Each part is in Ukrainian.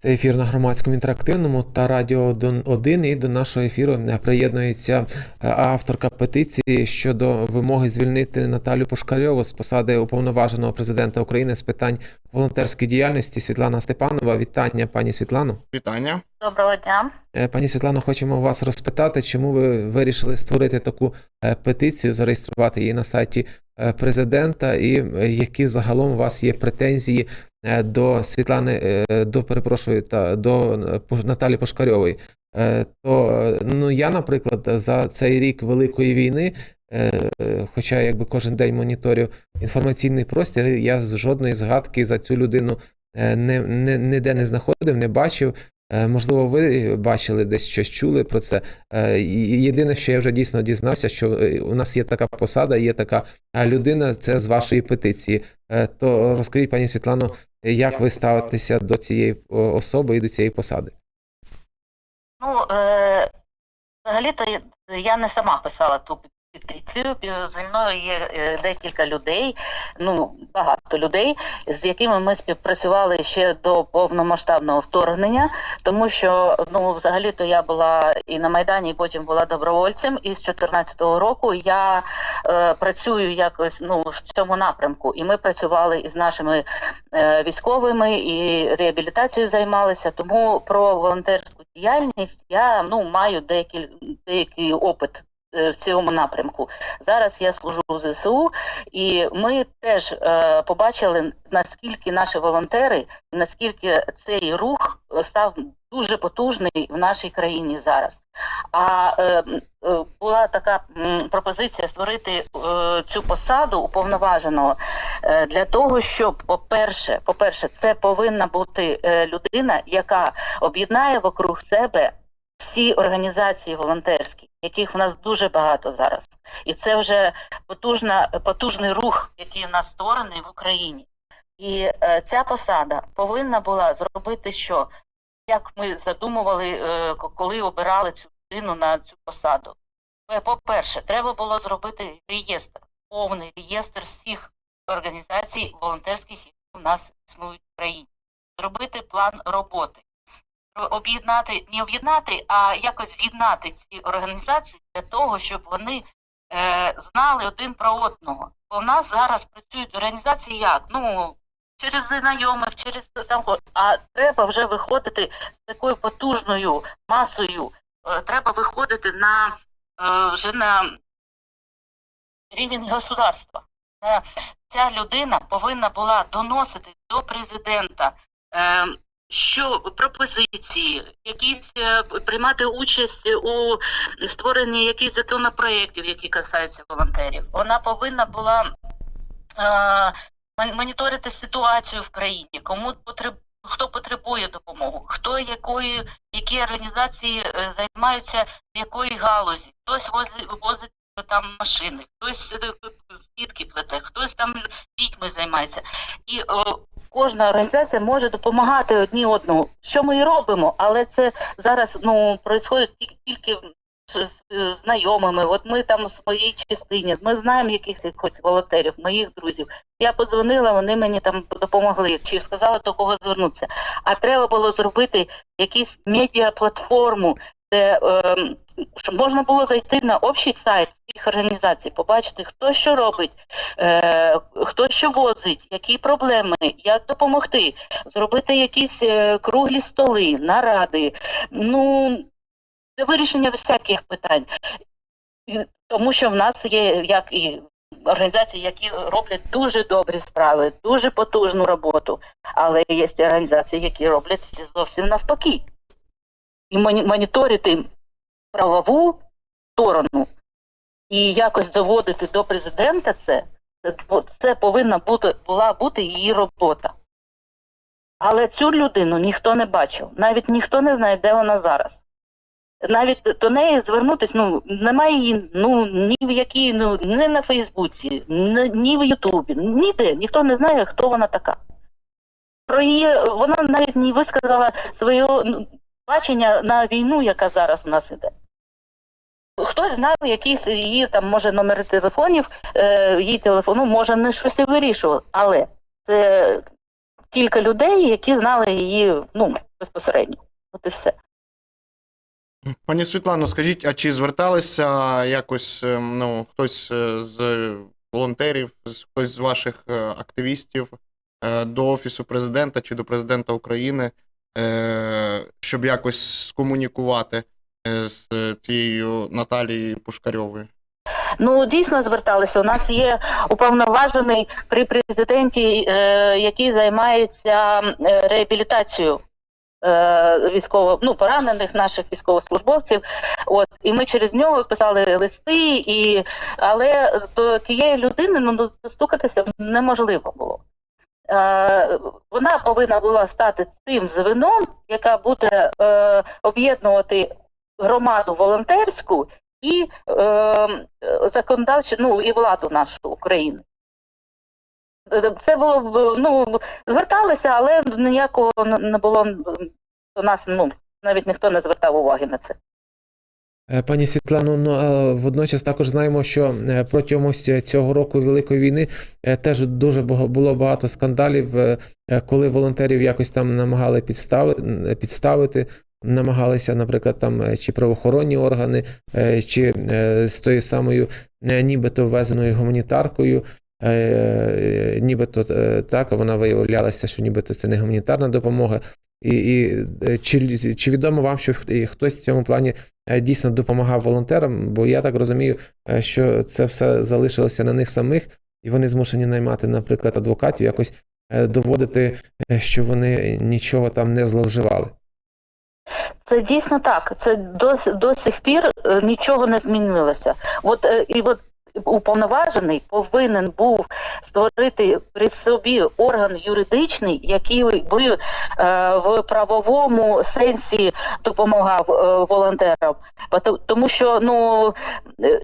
Це ефір на громадському інтерактивному та радіо Дон 1. І до нашого ефіру е, приєднується е, авторка петиції щодо вимоги звільнити Наталю Пушкарьову з посади уповноваженого президента України з питань волонтерської діяльності Світлана Степанова. Вітання, пані Світлано. Вітання. Доброго дня. Е, Пані Світлано, хочемо вас розпитати, чому ви вирішили створити таку петицію, зареєструвати її на сайті президента, і е, які загалом у вас є претензії е, до Світлани, е, до перепрошую, та до е, Наталі Пошкарьової. Е, То е, ну я, наприклад, за цей рік великої війни, е, е, хоча якби кожен день моніторю інформаційний простір, я з жодної згадки за цю людину е, не, не, ніде не знаходив, не бачив. Е, Можливо, ви бачили десь щось чули про це. Е, Єдине, що я вже дійсно дізнався, що е, у нас є така посада, є така людина, це з вашої петиції. То розкажіть, пані Світлано, як ви ставитеся до цієї особи і до цієї посади? Ну, е, взагалі-то я- не сама писала ту. Пі- Зі мною є е, декілька людей, ну багато людей, з якими ми співпрацювали ще до повномасштабного вторгнення, тому що ну, взагалі-то я була і на Майдані, і потім була добровольцем. І з 2014 року я е, працюю якось ну, в цьому напрямку. І ми працювали із нашими е, військовими і реабілітацією займалися. Тому про волонтерську діяльність я ну маю деякий, деякий опит. Е, В цьому напрямку зараз я служу в ЗСУ, і ми теж е, побачили наскільки наші волонтери, наскільки цей рух став дуже потужний в нашій країні зараз. А е, е, була така пропозиція створити е, цю посаду уповноваженого е, для того, щоб, по-перше, по-перше, це повинна бути е, людина, яка об'єднає вокруг себе всі організації волонтерські, яких в нас дуже багато зараз, і це вже потужна, потужний рух, який у нас створений в Україні. І е, ця посада повинна була зробити що? Як ми задумували, е, коли обирали цю людину на цю посаду. Е, По-перше, треба було зробити реєстр, повний реєстр всіх організацій волонтерських, які у нас існують в країні, зробити план роботи, Ро- об'єднати, не об'єднати, а якось з'єднати ці організації для того, щоб вони е, знали один про одного. Бо в нас зараз працюють організації як? Ну, через знайомих, через там, а треба вже виходити з такою потужною масою. Е, треба виходити на е, вже на рівень государства. Е, Ця людина повинна була доносити до президента. Е, що пропозиції, якісь е, приймати участь у створенні якихось законопроєктів, які касаються волонтерів. Вона повинна була е, моніторити ситуацію в країні, кому потреб, хто потребує допомогу, хто якої, які організації е, займаються в якої галузі, хтось возить, возить там машини, хтось е, сітки плете, хтось там дітьми займається. І о, кожна організація може допомагати одні одному, що ми і робимо, але це зараз ну происходить ті- тільки з знайомими. От ми там в своїй частині, ми знаємо якихось якихось волонтерів, моїх друзів. Я подзвонила, вони мені там допомогли, чи сказали до кого звернутися. А треба було зробити якусь медіаплатформу, де ем, щоб можна було зайти на общий сайт цих організацій, побачити, хто що робить, е, хто що возить, які проблеми, як допомогти, зробити якісь е, круглі столи, наради, ну для вирішення всяких питань. Тому що в нас є як і організації, які роблять дуже добрі справи, дуже потужну роботу, але є організації, які роблять зовсім навпаки. І моніторити правову сторону і якось доводити до президента це, це, повинна бути, була бути її робота. Але цю людину ніхто не бачив, навіть ніхто не знає, де вона зараз. Навіть до неї звернутися, ну немає її ну ні в якій, ну ні на Фейсбуці, ні, в Ютубі, ніде, ніхто не знає, хто вона така. Про її вона навіть не висказала своє ну, бачення на війну, яка зараз в нас іде. Хтось знав якісь її там, може, номери телефонів, е, її телефону, може, не щось і вирішував, але це кілька людей, які знали її, ну, безпосередньо. От і все. Пані Світлано, скажіть, а чи зверталися якось ем, ну, хтось е, з волонтерів, хтось з ваших е, активістів е, до Офісу президента чи до президента України, е, щоб якось скомунікувати е, з цією Наталією Пушкарьовою? Ну дійсно зверталися. У нас є уповноважений при президенті, е, який займається е, реабілітацією. е, Військово ну поранених наших військовослужбовців, от і ми через нього писали листи, і але до тієї людини ну достукатися неможливо було. Е, вона повинна була стати тим звеном, яка буде е, об'єднувати громаду волонтерську і е, законодавчу, ну і владу нашу України. Це було б, ну, зверталися, але ніякого не було до нас, ну, навіть ніхто не звертав уваги на це. Е, Пані Світлано, ну водночас також знаємо, що е, протягом ось цього року Великої війни е, теж дуже було багато скандалів, коли волонтерів якось там намагали підставити, підставити намагалися, наприклад, там чи правоохоронні органи, чи з тою самою нібито ввезеною гуманітаркою. Нібито так, вона виявлялася, що нібито це не гуманітарна допомога. І, і е, чи, чи відомо вам, що хтось в цьому плані е, дійсно допомагав волонтерам? Бо я так розумію, е, що це все залишилося на них самих, і вони змушені наймати, наприклад, адвокатів, якось доводити, що вони нічого там не зловживали. Це дійсно так. Це до, до сих пір нічого не змінилося. От і от уповноважений повинен був створити при собі орган юридичний, який би е, в правовому сенсі допомагав е, волонтерам. Тому що ну е,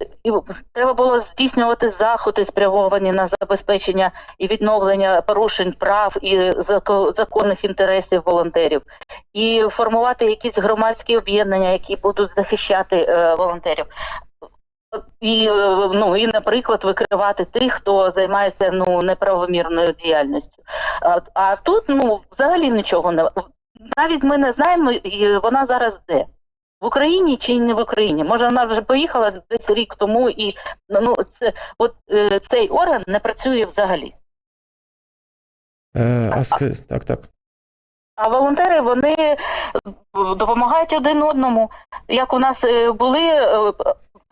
треба було здійснювати заходи, спрямовані на забезпечення і відновлення порушень прав і зако- законних інтересів волонтерів і формувати якісь громадські об'єднання, які будуть захищати волонтерів. І, е, ну, і, наприклад, викривати тих, хто займається ну, неправомірною діяльністю. А, а тут ну, взагалі нічого не навіть ми не знаємо, і вона зараз де. В Україні чи не в Україні? Може, вона вже поїхала десь рік тому, і ну, це, от, е, цей орган не працює взагалі. Е, А sk- так, так. А волонтери вони е, допомагають один одному. Як у нас були,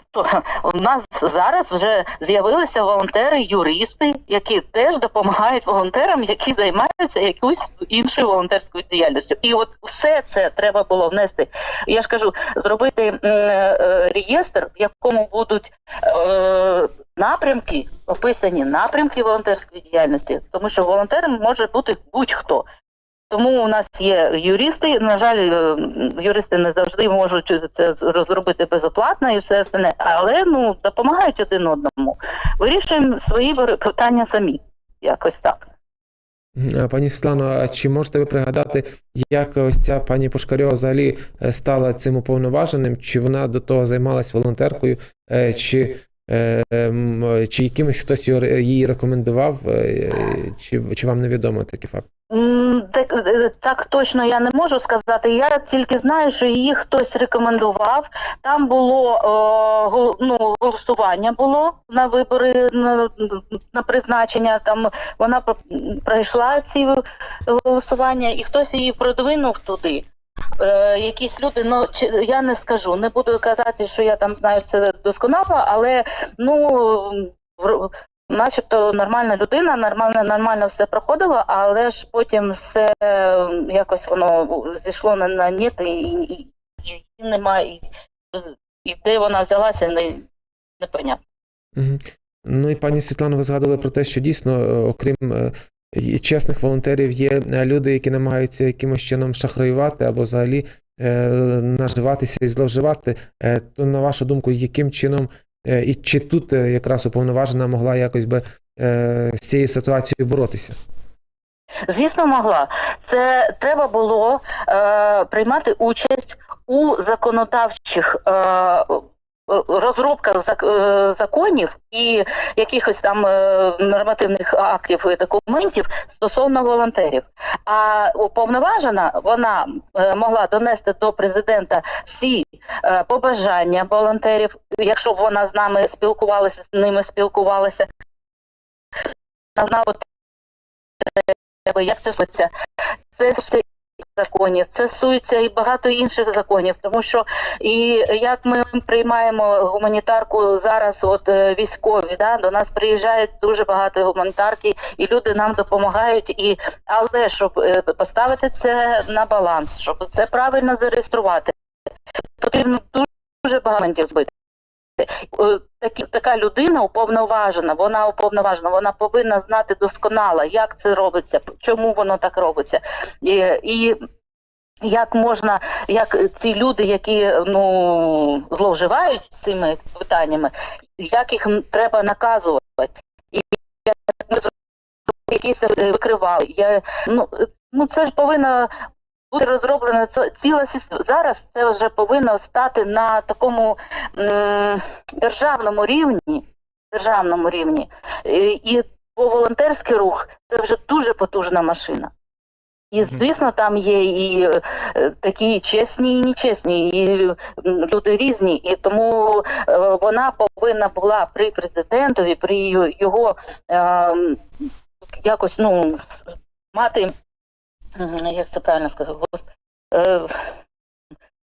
е, то у нас зараз вже з'явилися волонтери, юристи, які теж допомагають волонтерам, які займаються якоюсь іншою волонтерською діяльністю. І от все це треба було внести. Я ж кажу, зробити м, е, реєстр, в якому будуть е, напрямки, описані напрямки волонтерської діяльності, тому що волонтером може бути будь-хто. Тому у нас є юристи. На жаль, е, юристи не завжди можуть це розробити безоплатно і все остальне, але ну допомагають один одному. Вирішуємо свої питання самі. Якось так. Пані Світлано, а чи можете ви пригадати, як ось ця пані Пушкарьова взагалі е, стала цим уповноваженим? Чи вона до того займалась волонтеркою, е, чи, е, чи якимось хтось її рекомендував, е, чи, чи вам невідомо такий факт? Так, так точно я не можу сказати. Я тільки знаю, що її хтось рекомендував. Там було е, гол- ну, голосування було на вибори на, на призначення. Там вона пройшла ці голосування, і хтось її продвинув туди. Е, якісь люди, ну чи я не скажу, не буду казати, що я там знаю це досконало, але ну начебто нормальна людина, нормально, нормально все проходило, але ж потім все якось воно зійшло на, на ніт, і, і, і, і немає, і, і де вона взялася, не, непонятно. Мгм. Ну і пані Світлано, ви згадували про те, що дійсно, е, окрім е, чесних волонтерів, є е, люди, які намагаються якимось чином шахраювати або взагалі е, наживатися і зловживати. Е, То на вашу думку, яким чином і чи тут е, якраз уповноважена могла якось би е, з цією ситуацією боротися? Звісно, могла. Це треба було е, приймати участь у законодавчих е, розробка е, законів і якихось там е, нормативних актів і документів стосовно волонтерів. А уповноважена вона е, могла донести до президента всі е, побажання волонтерів, якщо б вона з нами спілкувалася, з ними спілкувалася. Знала як це робиться. Це все законів, це стосується і багато інших законів, тому що і як ми приймаємо гуманітарку зараз, от е, військові, да, до нас приїжджають дуже багато гуманітарки, і люди нам допомагають. І але щоб е, поставити це на баланс, щоб це правильно зареєструвати, потрібно дуже багато збити. Е, Такі, така людина уповноважена, вона уповноважена, вона повинна знати досконало, як це робиться, чому воно так робиться. І, і як можна, як ці люди, які ну зловживають цими питаннями, як їх треба наказувати, і як якісь е, викривали. Я, ну, е, ну це ж повинно бути розроблена ціла система. Зараз це вже повинно стати на такому м, державному рівні. Державному рівні. І, по волонтерський рух це вже дуже потужна машина. І звісно, там є і е, такі чесні, і нечесні, і люди різні, і тому е, вона повинна була при президентові, при його е, якось ну мати, як це правильно сказати, господи, е,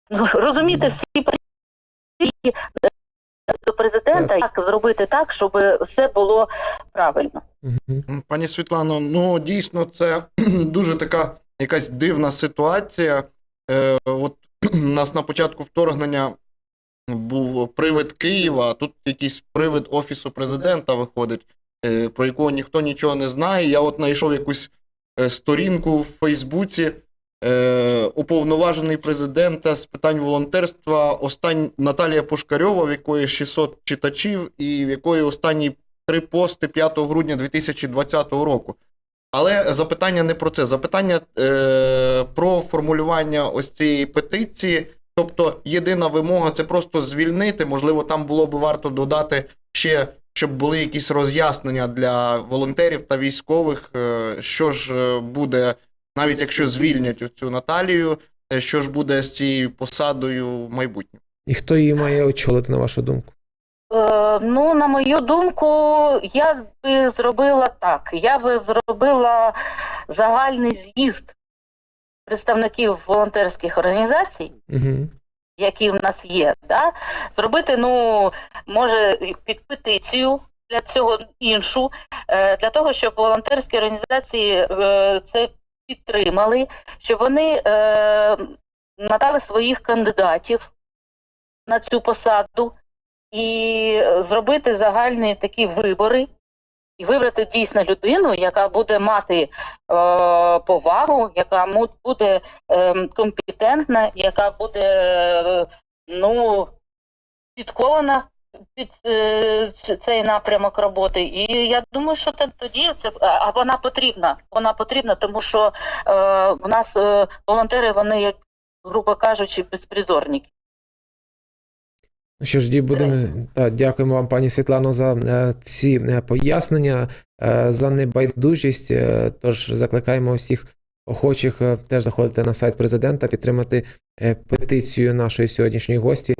ну, розуміти всі події до президента, як зробити так, щоб все було правильно. Пані Світлано, ну дійсно це дуже така якась дивна ситуація. Е, от у нас на початку вторгнення був привид Києва, а тут якийсь привид Офісу президента виходить, е, про якого ніхто нічого не знає. Я от знайшов якусь е, сторінку в Фейсбуці. Е, уповноважений президента з питань волонтерства остань... Наталія Пушкарьова, в якої 600 читачів, і в якої останні три пости 5 грудня 2020 року. Але запитання не про це. Запитання е, про формулювання ось цієї петиції. Тобто, єдина вимога це просто звільнити. Можливо, там було б варто додати ще, щоб були якісь роз'яснення для волонтерів та військових, е, що ж е, буде, навіть якщо звільнять цю Наталію, е, що ж буде з цією посадою в майбутньому. І хто її має очолити, на вашу думку? Е, ну, на мою думку, я би зробила так. Я би зробила загальний з'їзд представників волонтерських організацій, Угу. Які в нас є, да? зробити, ну, може, під петицію для цього іншу, е, для того, щоб волонтерські організації е, це підтримали, щоб вони е, надали своїх кандидатів на цю посаду і зробити загальні такі вибори. І вибрати дійсно людину, яка буде мати е, повагу, яка буде е, компетентна, яка буде е, ну, підкована під е, цей напрямок роботи. І я думаю, що тоді це а вона потрібна. Вона потрібна, тому що е, в нас е, волонтери, вони, як грубо кажучи, безпризорники. Ну що ж, будемо та, дякуємо вам, пані Світлано, за е, ці е, пояснення, е, за небайдужість. Е, Тож закликаємо всіх охочих е, теж заходити на сайт президента, підтримати е, петицію нашої сьогоднішньої гості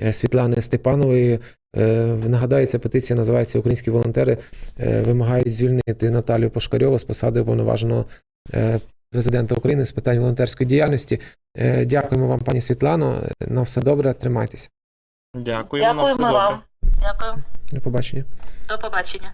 е, Світлани Степанової. Е, Нагадаю, ця петиція називається Українські волонтери е, вимагають звільнити Наталію Пошкарьову з посади уповноваженого е, президента України з питань волонтерської діяльності. Е, Дякуємо вам, пані Світлано. На все добре, тримайтеся. Дякуємо. Дякуємо на все добре. Дякую. До побачення. До побачення.